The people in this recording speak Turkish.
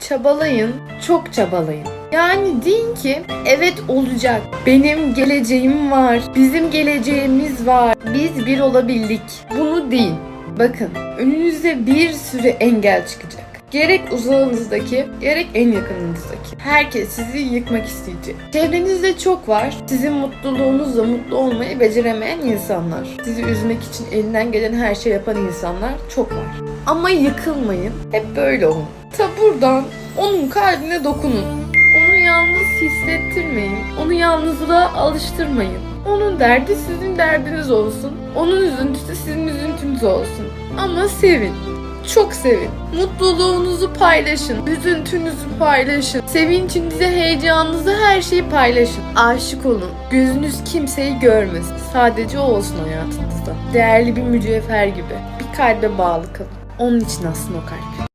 Çabalayın, çok çabalayın. Yani deyin ki evet olacak. Benim geleceğim var. Bizim geleceğimiz var. Biz bir olabildik. Bunu deyin. Bakın önünüze bir sürü engel çıkacak. Gerek uzağınızdaki, gerek en yakınınızdaki. Herkes sizi yıkmak isteyecek. Çevrenizde çok var. Sizin mutluluğunuzla mutlu olmayı beceremeyen insanlar. Sizi üzmek için elinden gelen her şey yapan insanlar çok var. Ama yıkılmayın. Hep böyle olun. Ta buradan onun kalbine dokunun. Onu yalnız hissettirmeyin. Onu yalnızlığa alıştırmayın. Onun derdi sizin derdiniz olsun. Onun üzüntüsü sizin üzüntünüz olsun. Ama sevin. Çok sevin. Mutluluğunuzu paylaşın. Üzüntünüzü paylaşın. Sevincinizi, heyecanınızı her şeyi paylaşın. Aşık olun. Gözünüz kimseyi görmesin. Sadece o olsun hayatınızda. Değerli bir mücevher gibi. Bir kalbe bağlı kalın. Onun için aslında o kalp.